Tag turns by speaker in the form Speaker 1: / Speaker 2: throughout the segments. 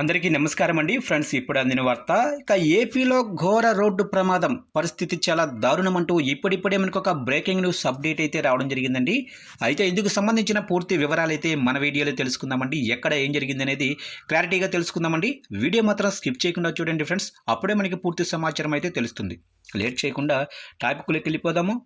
Speaker 1: అందరికీ నమస్కారం అండి. ఫ్రెండ్స్ ఇప్పుడు అందిన వార్త ఇక ఏపీలో ఘోర రోడ్డు ప్రమాదం. పరిస్థితి చాలా దారుణం అంటూ ఇప్పుడిప్పుడే మనకు ఒక బ్రేకింగ్ న్యూస్ అప్డేట్ అయితే రావడం జరిగిందండి. అయితే ఇందుకు సంబంధించిన పూర్తి వివరాలు అయితే మన వీడియోలో తెలుసుకుందామండి. ఎక్కడ ఏం జరిగింది అనేది క్లారిటీగా తెలుసుకుందామండి. వీడియో మాత్రం స్కిప్ చేయకుండా చూడండి ఫ్రెండ్స్. అప్పుడే మనకి పూర్తి సమాచారం అయితే తెలుస్తుంది. లేట్ చేయకుండా టాపిక్లోకి వెళ్ళిపోదాము.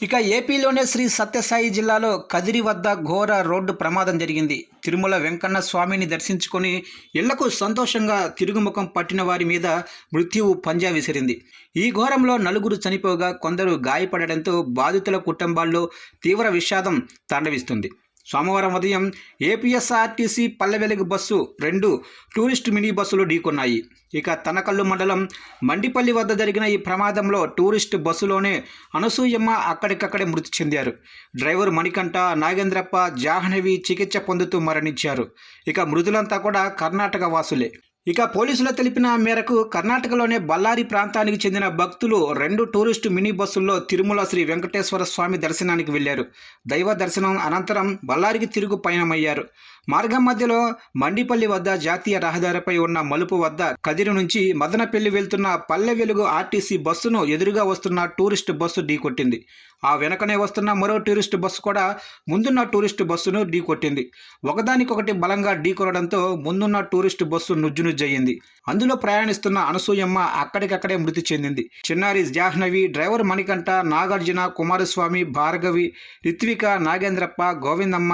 Speaker 1: ఇక ఏపీలోనే శ్రీ సత్యసాయి జిల్లాలో కదిరి వద్ద ఘోర రోడ్డు ప్రమాదం జరిగింది. తిరుమల వెంకన్న స్వామిని దర్శించుకొని ఇళ్ళకు సంతోషంగా తిరుగుముఖం పట్టిన వారి మీద మృత్యువు పంజా విసిరింది. ఈ ఘోరంలో నలుగురు చనిపోగా కొందరు గాయపడడంతో బాధితుల కుటుంబాల్లో తీవ్ర విషాదం తాండవిస్తుంది సోమవారం ఉదయం ఏపీఎస్ఆర్టీసీ పల్లెవెలుగు బస్సు రెండు టూరిస్ట్ మినీ బస్సులు ఢీకొన్నాయి. ఇక తనకల్లు మండలం మండిపల్లి వద్ద జరిగిన ఈ ప్రమాదంలో టూరిస్ట్ బస్సులోనే అనసూయమ్మ అక్కడికక్కడే మృతి చెందారు. డ్రైవర్ మణికంఠ నాగేంద్రప్ప జాహ్నవి చికిత్స పొందుతూ మరణించారు. ఇక మృతులంతా కూడా కర్ణాటక వాసులే. ఇక పోలీసులు తెలిపిన మేరకు కర్ణాటకలోనే బళ్ళారి ప్రాంతానికి చెందిన భక్తులు రెండు టూరిస్టు మినీ బస్సుల్లో తిరుమల శ్రీ వెంకటేశ్వర స్వామి దర్శనానికి వెళ్ళారు దైవ దర్శనం అనంతరం బళ్ళారికి తిరుగు పయనమయ్యారు. మార్గం మధ్యలో మండిపల్లి వద్ద జాతీయ రహదారిపై ఉన్న మలుపు వద్ద కదిరి నుంచి మదనపల్లి వెళ్తున్న పల్లె వెలుగు ఆర్టీసీ బస్సును ఎదురుగా వస్తున్న టూరిస్ట్ బస్సు ఢీకొట్టింది ఆ వెనకనే వస్తున్న మరో టూరిస్ట్ బస్సు కూడా ముందున్న టూరిస్ట్ బస్సును ఢీకొట్టింది ఒకదానికొకటి బలంగా ఢీకొనడంతో ముందున్న టూరిస్ట్ బస్సు నుజ్జునుజ్జయింది అందులో ప్రయాణిస్తున్న అనసూయమ్మ అక్కడికక్కడే మృతి చెందింది. చిన్నారి జాహ్నవి డ్రైవర్ మణికంఠ నాగార్జున కుమారస్వామి భార్గవి రిత్విక నాగేంద్రప్ప గోవిందమ్మ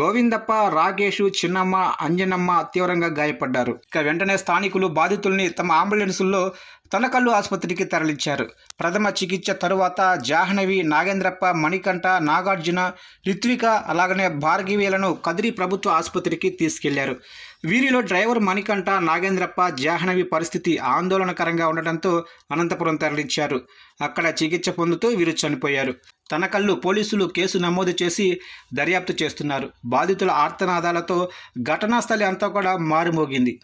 Speaker 1: గోవిందప్ప రాకేష్ చిన్నమ్మ అంజనమ్మ తీవ్రంగా గాయపడ్డారు. ఇక వెంటనే స్థానికులు బాధితుల్ని తమ అంబులెన్సుల్లో తనకల్లు ఆసుపత్రికి తరలించారు. ప్రథమ చికిత్స తరువాత జాహ్నవి నాగేంద్రప్ప మణికంఠ నాగార్జున రిత్విక అలాగనే భార్గవీలను కదిరి ప్రభుత్వ ఆసుపత్రికి తీసుకెళ్ళారు. వీరిలో డ్రైవర్ మణికంఠ నాగేంద్రప్ప జాహ్నవి పరిస్థితి ఆందోళనకరంగా ఉండటంతో అనంతపురం తరలించారు. అక్కడ చికిత్స పొందుతూ వీరు చనిపోయారు. తనకల్లు పోలీసులు కేసు నమోదు చేసి దర్యాప్తు చేస్తున్నారు. బాధితుల ఆర్తనాదాలతో ఘటనా స్థలి అంతా కూడా మారుమోగింది.